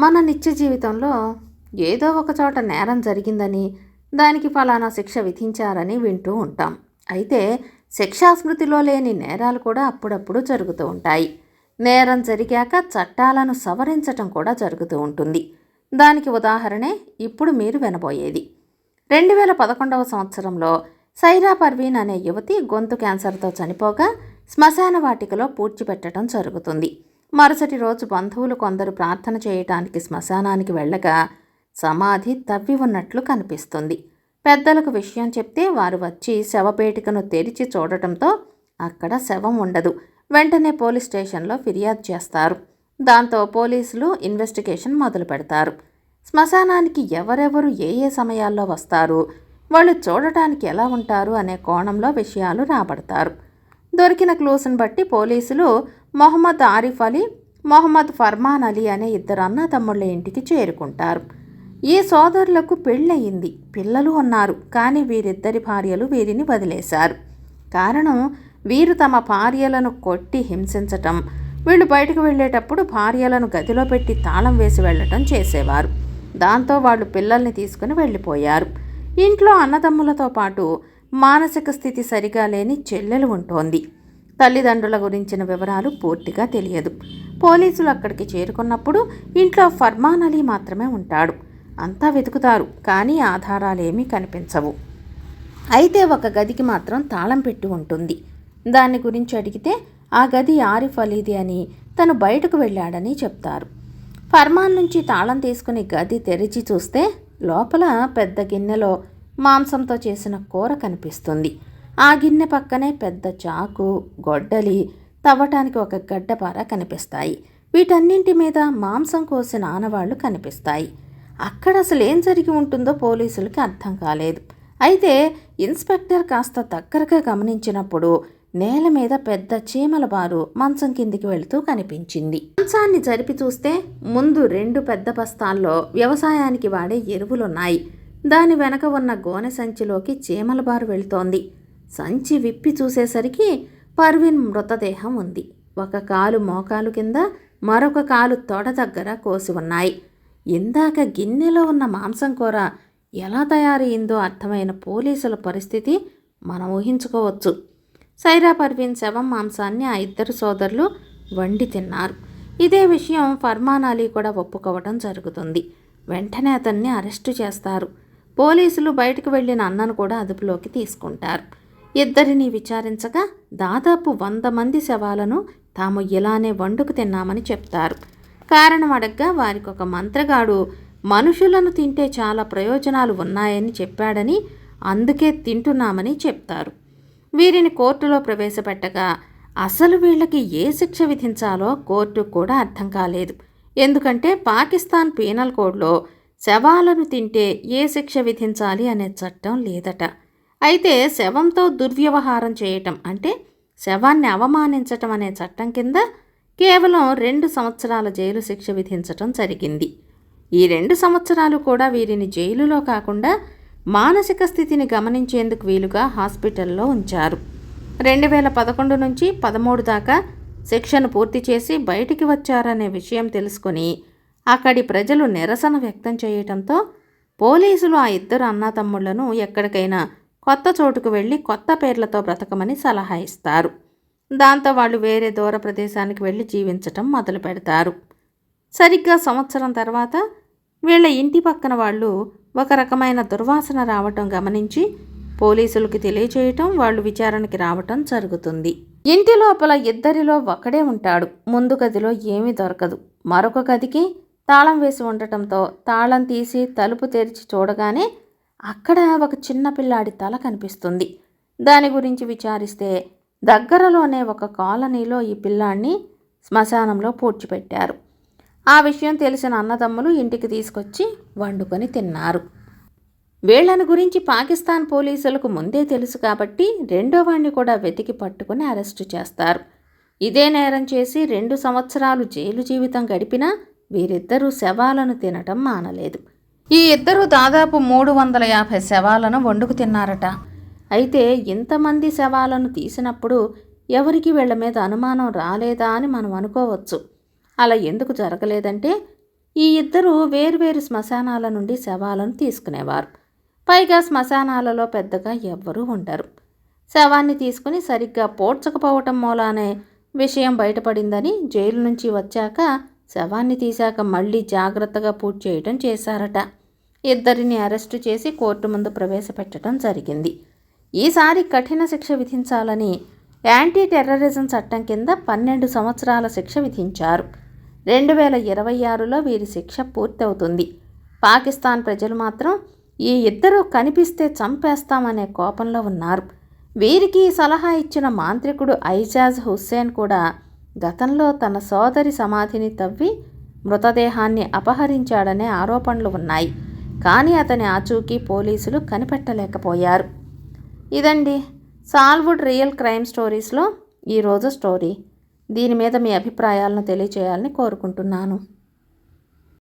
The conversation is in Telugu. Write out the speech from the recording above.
మన నిత్య జీవితంలో ఏదో ఒక చోట నేరం జరిగిందని దానికి ఫలానా శిక్ష విధించారని వింటూ ఉంటాం. అయితే శిక్షాస్మృతిలో లేని నేరాలు కూడా అప్పుడప్పుడు జరుగుతూ ఉంటాయి. నేరం జరిగాక చట్టాలను సవరించటం కూడా జరుగుతూ ఉంటుంది. దానికి ఉదాహరణే ఇప్పుడు మీరు వినబోయేది. రెండు వేల పదకొండవ సంవత్సరంలో సైరా పర్వీన్ అనే యువతి గొంతు క్యాన్సర్తో చనిపోగా శ్మశాన వాటికలో పూడ్చిపెట్టడం జరుగుతుంది. మరుసటి రోజు బంధువులు కొందరు ప్రార్థన చేయటానికి శ్మశానానికి వెళ్ళగా సమాధి తవ్వి ఉన్నట్లు కనిపిస్తుంది. పెద్దలకు విషయం చెప్తే వారు వచ్చి శవపేటికను తెరిచి చూడటంతో అక్కడ శవం ఉండదు. వెంటనే పోలీస్ స్టేషన్లో ఫిర్యాదు చేస్తారు. దాంతో పోలీసులు ఇన్వెస్టిగేషన్ మొదలు పెడతారు. శ్మశానానికి ఎవరెవరు ఏ ఏ సమయాల్లో వస్తారు? వాళ్ళు చూడటానికి ఎలా ఉంటారు? అనే కోణంలో విషయాలు రాబడతారు. దొరికిన క్లూస్ను బట్టి పోలీసులు మొహమ్మద్ ఆరిఫ్ అలీ మొహమ్మద్ ఫర్మాన్ అలీ అనే ఇద్దరు అన్నదమ్ముళ్ళ ఇంటికి చేరుకుంటారు. ఈ సోదరులకు పెళ్ళయింది. పిల్లలు ఉన్నారు. కానీ వీరిద్దరి భార్యలు వీరిని వదిలేశారు. కారణం వీరు తమ భార్యలను కొట్టి హింసించటం. వీళ్ళు బయటకు వెళ్ళేటప్పుడు భార్యలను గదిలో పెట్టి తాళం వేసి వెళ్ళటం చేసేవారు. దాంతో వాళ్ళు పిల్లల్ని తీసుకుని వెళ్ళిపోయారు. ఇంట్లో అన్నదమ్ములతో పాటు మానసిక స్థితి సరిగా లేని చెల్లెలు ఉంటోంది. తల్లిదండ్రుల గురించిన వివరాలు పూర్తిగా తెలియదు. పోలీసులు అక్కడికి చేరుకున్నప్పుడు ఇంట్లో ఫర్మాన్ అలీ మాత్రమే ఉంటాడు. అంతా వెతుకుతారు కానీ ఆధారాలేమీ కనిపించవు. అయితే ఒక గదికి మాత్రం తాళం పెట్టి ఉంటుంది. దాని గురించి అడిగితే ఆ గది ఆరిఫ్ అలీది అని తను బయటకు వెళ్ళాడని చెప్తారు. ఫర్మాన్ నుంచి తాళం తీసుకుని గది తెరిచి చూస్తే లోపల పెద్ద గిన్నెలో మాంసంతో చేసిన కూర కనిపిస్తుంది. ఆ గిన్నె పక్కనే పెద్ద చాకు గొడ్డలి తవ్వటానికి ఒక గడ్డపార కనిపిస్తాయి. వీటన్నింటి మీద మాంసం కోసిన ఆనవాళ్ళు కనిపిస్తాయి. అక్కడ అసలు ఏం జరిగి ఉంటుందో పోలీసులకి అర్థం కాలేదు. అయితే ఇన్స్పెక్టర్ కాస్త దగ్గరగా గమనించినప్పుడు నేల మీద పెద్ద చీమల బారు మంచం కిందికి వెళుతూ కనిపించింది. మంచాన్ని జరిపి చూస్తే ముందు రెండు పెద్ద బస్తాల్లో వ్యవసాయానికి వాడే ఎరువులున్నాయి. దాని వెనక ఉన్న గోనె సంచిలోకి చీమల బారు వెళుతోంది. సంచి విప్పి చూసేసరికి పర్వీన్ మృతదేహం ఉంది. ఒక కాలు మోకాలు కింద మరొక కాలు తొడ దగ్గర కోసి ఉన్నాయి. ఇందాక గిన్నెలో ఉన్న మాంసం కూర ఎలా తయారైందో అర్థమైన పోలీసుల పరిస్థితి మనం ఊహించుకోవచ్చు. సైరా పర్వీన్ శవం మాంసాన్ని ఆ ఇద్దరు సోదరులు వండి తిన్నారు. ఇదే విషయం ఫర్మాన్ అలీ కూడా ఒప్పుకోవడం జరుగుతుంది. వెంటనే అతన్ని అరెస్టు చేస్తారు. పోలీసులు బయటకు వెళ్ళిన అన్నను కూడా అదుపులోకి తీసుకుంటారు. ఇద్దరిని విచారించగా దాదాపు వంద మంది శవాలను తాము ఇలానే వండుకు తిన్నామని చెప్తారు. కారణం అడగ్గా వారికి ఒక మంత్రగాడు మనుషులను తింటే చాలా ప్రయోజనాలు ఉన్నాయని చెప్పాడని అందుకే తింటున్నామని చెప్తారు. వీరిని కోర్టులో ప్రవేశపెట్టగా అసలు వీళ్ళకి ఏ శిక్ష విధించాలో కోర్టు కూడా అర్థం కాలేదు. ఎందుకంటే పాకిస్తాన్ పీనల్ కోడ్లో శవాలను తింటే ఏ శిక్ష విధించాలి అనే చట్టం లేదట. అయితే శవంతో దుర్వ్యవహారం చేయటం అంటే శవాన్ని అవమానించటం అనే చట్టం కింద కేవలం రెండు సంవత్సరాల జైలు శిక్ష విధించటం జరిగింది. ఈ రెండు సంవత్సరాలు కూడా వీరిని జైలులో కాకుండా మానసిక స్థితిని గమనించేందుకు వీలుగా హాస్పిటల్లో ఉంచారు. రెండు వేల పదకొండు నుంచి పదమూడు దాకా శిక్షను పూర్తి చేసి బయటికి వచ్చారనే విషయం తెలుసుకొని అక్కడి ప్రజలు నిరసన వ్యక్తం చేయటంతో పోలీసులు ఆ ఇద్దరు అన్నతమ్ముళ్ళను ఎక్కడికైనా కొత్త చోటుకు వెళ్ళి కొత్త పేర్లతో బ్రతకమని సలహా ఇస్తారు. దాంతో వాళ్ళు వేరే దూర ప్రదేశానికి వెళ్ళి జీవించటం మొదలు పెడతారు. సరిగ్గా సంవత్సరం తర్వాత వీళ్ళ ఇంటి పక్కన వాళ్ళు ఒక రకమైన దుర్వాసన రావటం గమనించి పోలీసులకు తెలియచేయటం వాళ్ళు విచారణకి రావటం జరుగుతుంది. ఇంటి లోపల ఇద్దరిలో ఒకడే ఉంటాడు. ముందు గదిలో ఏమీ దొరకదు. మరొక గదికి తాళం వేసి ఉండటంతో తాళం తీసి తలుపు తెరిచి చూడగానే అక్కడ ఒక చిన్న పిల్లాడి తల కనిపిస్తుంది. దాని గురించి విచారిస్తే దగ్గరలోనే ఒక కాలనీలో ఈ పిల్లాడిని శ్మశానంలో పూడ్చిపెట్టారు. ఆ విషయం తెలిసిన అన్నదమ్ములు ఇంటికి తీసుకొచ్చి వండుకొని తిన్నారు. వీళ్ళని గురించి పాకిస్తాన్ పోలీసులకు ముందే తెలుసు కాబట్టి రెండో వాణ్ణి కూడా వెతికి పట్టుకుని అరెస్టు చేస్తారు. ఇదే నేరం చేసి రెండు సంవత్సరాలు జైలు జీవితం గడిపినా వీరిద్దరూ శవాలను తినటం మానలేదు. ఈ ఇద్దరు దాదాపు మూడు వందల యాభై శవాలను వండుకు తిన్నారట. అయితే ఇంతమంది శవాలను తీసినప్పుడు ఎవరికి వీళ్ళ మీద అనుమానం రాలేదా అని మనం అనుకోవచ్చు. అలా ఎందుకు జరగలేదంటే ఈ ఇద్దరు వేర్వేరు శ్మశానాల నుండి శవాలను తీసుకునేవారు. పైగా శ్మశానాలలో పెద్దగా ఎవ్వరూ ఉండరు. శవాన్ని తీసుకుని సరిగ్గా పోడ్చకపోవటం మూలానే విషయం బయటపడిందని జైలు నుంచి వచ్చాక శవాన్ని తీశాక మళ్ళీ జాగ్రత్తగా పూర్తి చేయటం చేశారట. ఇద్దరిని అరెస్టు చేసి కోర్టు ముందు ప్రవేశపెట్టడం జరిగింది. ఈసారి కఠిన శిక్ష విధించాలని యాంటీ టెర్రరిజం చట్టం కింద పన్నెండు సంవత్సరాల శిక్ష విధించారు. రెండు వేల ఇరవై ఆరులో వీరి శిక్ష పూర్తవుతుంది. పాకిస్తాన్ ప్రజలు మాత్రం ఈ ఇద్దరు కనిపిస్తే చంపేస్తామనే కోపంలో ఉన్నారు. వీరికి సలహా ఇచ్చిన మాంత్రికుడు ఐజాజ్ హుస్సేన్ కూడా గతంలో తన సోదరి సమాధిని తవ్వి మృతదేహాన్ని అపహరించాడనే ఆరోపణలు ఉన్నాయి. కానీ అతని ఆచూకీ పోలీసులు కనిపెట్టలేకపోయారు. ఇదండి సాల్వుడ్ రియల్ క్రైమ్ స్టోరీస్లో ఈరోజు స్టోరీ. దీని మీద మీ అభిప్రాయాలను తెలియచేయాలని కోరుకుంటున్నాను.